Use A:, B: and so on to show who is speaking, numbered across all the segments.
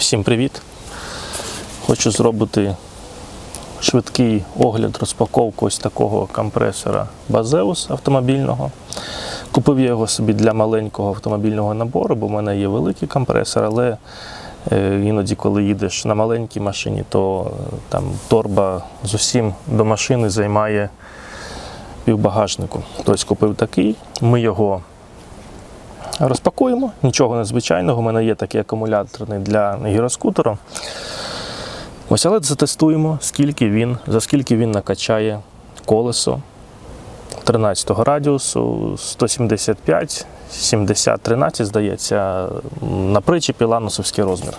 A: Всім привіт! Хочу зробити швидкий огляд, розпаковку ось такого компресора Bazeus автомобільного. Купив я його собі для маленького автомобільного набору, бо в мене є великий компресор, але е, іноді, коли їдеш на маленькій машині, то е, там торба з усім до машини займає півбагажнику. Тобто купив такий, ми його Розпакуємо, нічого незвичайного. У мене є такий акумуляторний для гіроскутеру. Ось, але затестуємо, скільки він, за скільки він накачає колесо 13 радіусу, 175, 70, 13, здається, на причепі ланусовський розмір.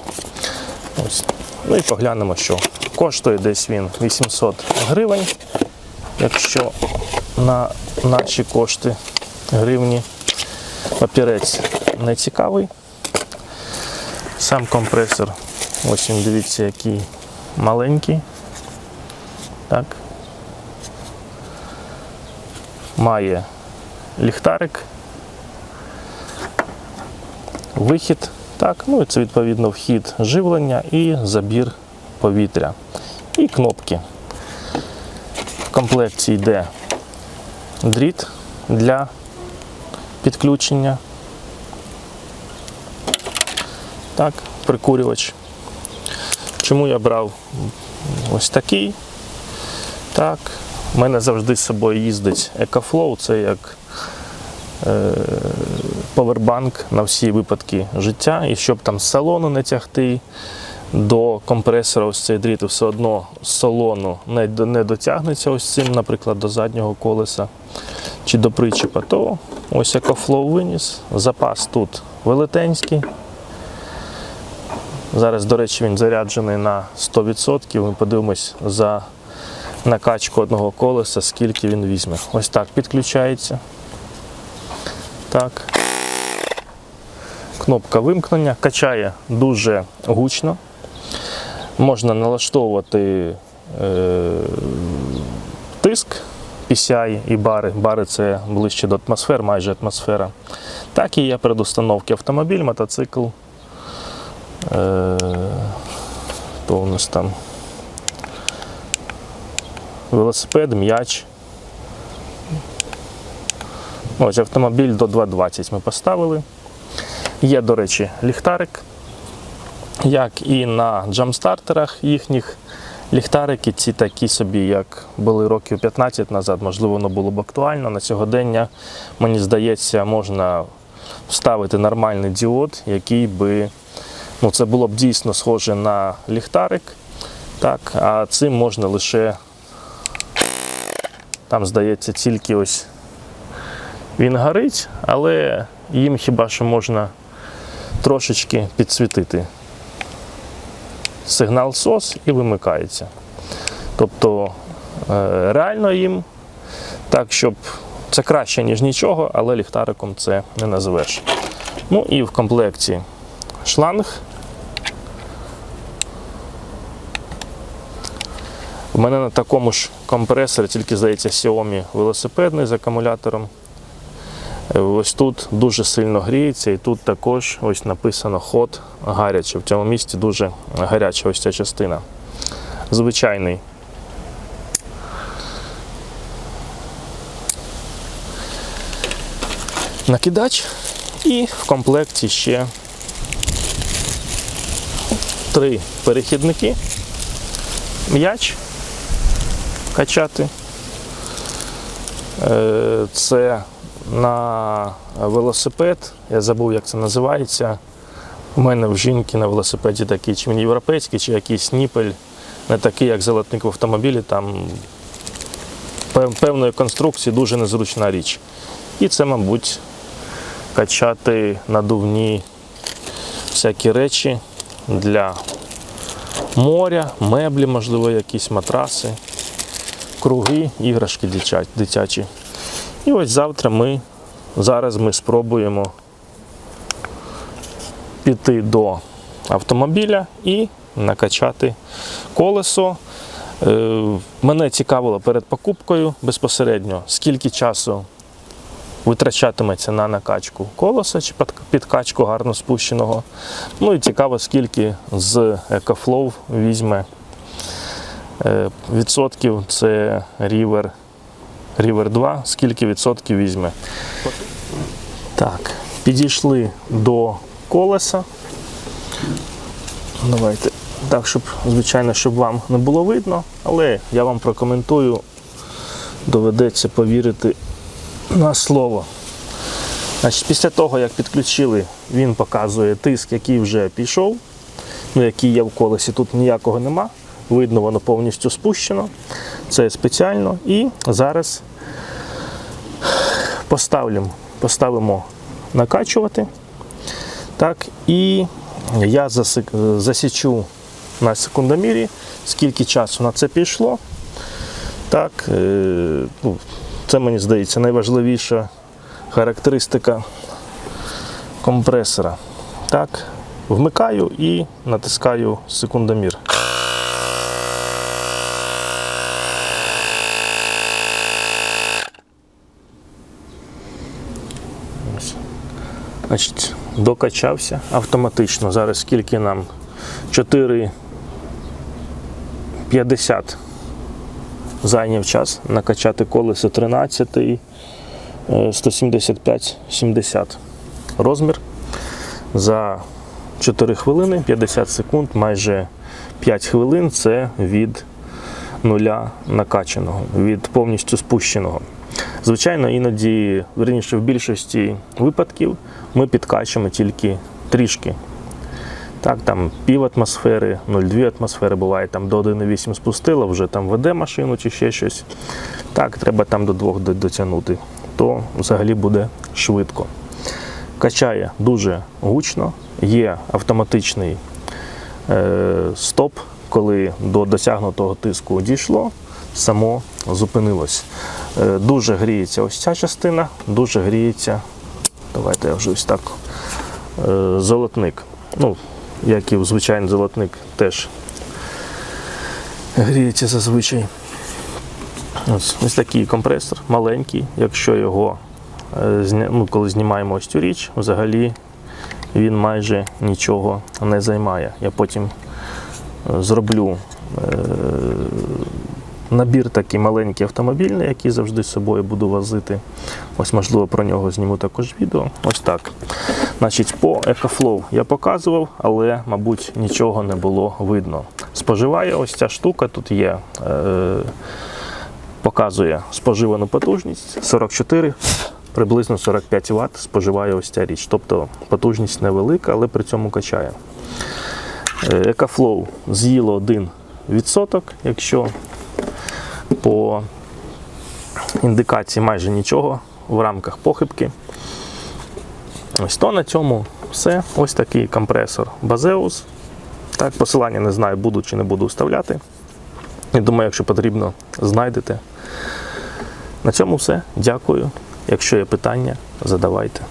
A: Ось. Ну і поглянемо, що коштує десь він 800 гривень, якщо на наші кошти гривні. Папірець не цікавий. Сам компресор, ось він, дивіться, який маленький. Так. Має ліхтарик, вихід, так, ну і це відповідно вхід живлення і забір повітря. І кнопки. В комплекті йде дріт для підключення. Так, прикурювач. Чому я брав ось такий? Так, в мене завжди з собою їздить EcoFlow, це як е, повербанк на всі випадки життя. І щоб там з салону не тягти до компресора, ось цей дріт все одно з салону не, не дотягнеться ось цим, наприклад, до заднього колеса чи до причепа, то ось EcoFlow виніс. Запас тут велетенський. Зараз, до речі, він заряджений на 100%. Ми подивимось за накачку одного колеса, скільки він візьме. Ось так підключається. Так. Кнопка вимкнення. Качає дуже гучно. Можна налаштовувати е, тиск PCI і бари. Бари це ближче до атмосфер, майже атмосфера. Так і є передустановки автомобіль, мотоцикл. Е, то у нас там велосипед, м'яч. Ось автомобіль до 220 ми поставили. Є, до речі, ліхтарик. Як і на джамстартерах їхніх ліхтарики, ці такі собі, як були років 15 назад, можливо, воно було б актуально. На сьогодення, мені здається, можна вставити нормальний діод, який би, ну це було б дійсно схоже на ліхтарик. Так, а цим можна лише, там, здається, тільки ось він горить, але їм хіба що можна трошечки підсвітити сигнал SOS і вимикається. Тобто е, реально їм так, щоб це краще, ніж нічого, але ліхтариком це не називеш. Ну і в комплекті шланг. У мене на такому ж компресорі, тільки здається, Xiaomi велосипедний з акумулятором. Ось тут дуже сильно гріється, і тут також ось написано ход гаряче. В цьому місці дуже гаряча ось ця частина. Звичайний. Накидач і в комплекті ще три перехідники. М'яч качати. Е, Це на велосипед. Я забув, як це називається. У мене в жінки на велосипеді такий, чи він європейський, чи якийсь ніпель, не такий, як золотник в автомобілі. Там певної конструкції дуже незручна річ. І це, мабуть, качати надувні всякі речі для моря, меблі, можливо, якісь матраси, круги, іграшки дитя- дитячі. І ось завтра ми, зараз ми спробуємо піти до автомобіля і накачати колесо. Е, Мене цікавило перед покупкою безпосередньо, скільки часу витрачатиметься на накачку колеса чи підкачку гарно спущеного. Ну і цікаво, скільки з EcoFlow візьме е, відсотків. Це River, River 2, скільки відсотків візьме. Так, підійшли до колеса. Давайте так, щоб, звичайно, щоб вам не було видно, але я вам прокоментую, доведеться повірити на слово. Значить, після того, як підключили, він показує тиск, який вже пішов, ну, який є в колесі, тут ніякого нема. Видно, воно повністю спущено. Це спеціально. І зараз поставимо, поставимо накачувати. Так, і я засічу на секундомірі, скільки часу на це пішло. Так, е, ну, це мені здається найважливіша характеристика компресора. Так, вмикаю і натискаю секундомір. Значить, докачався автоматично. Зараз скільки нам? 4,50 зайняв час накачати колесо 13, е, 175-70 розмір. За 4 хвилини 50 секунд, майже 5 хвилин це від нуля накачаного, від повністю спущеного. Звичайно, іноді, верніше, в більшості випадків ми підкачуємо тільки трішки. Так, там пів атмосфери, 0,2 атмосфери буває, там до 1,8 спустило, вже там веде машину чи ще щось. Так, треба там до 2 дотягнути, то взагалі буде швидко. Качає дуже гучно, є автоматичний е, стоп, коли до досягнутого тиску дійшло, само зупинилось. Е, дуже гріється ось ця частина, дуже гріється. Давайте я вже ось так. Е, золотник. Ну, як і звичайний золотник теж гріється зазвичай. Ось, ось такий компресор, маленький. Якщо його е, ну, коли знімаємо ось цю річ, взагалі він майже нічого не займає. Я потім зроблю е, набір такий маленький автомобільний, який завжди з собою буду возити. Ось, можливо, про нього зніму також відео. Ось так. Значить, по EcoFlow я показував, але, мабуть, нічого не було видно. Споживає ось ця штука, тут є. Е, показує споживану потужність 44, приблизно 45 Вт споживає ось ця річ. Тобто потужність невелика, але при цьому качає. Е, EcoFlow з'їло 1%, якщо по індикації майже нічого в рамках похибки. Ось то на цьому все. Ось такий компресор Bazeus. Так, посилання не знаю, буду чи не буду вставляти. Я думаю, якщо потрібно, знайдете. На цьому все. Дякую. Якщо є питання, задавайте.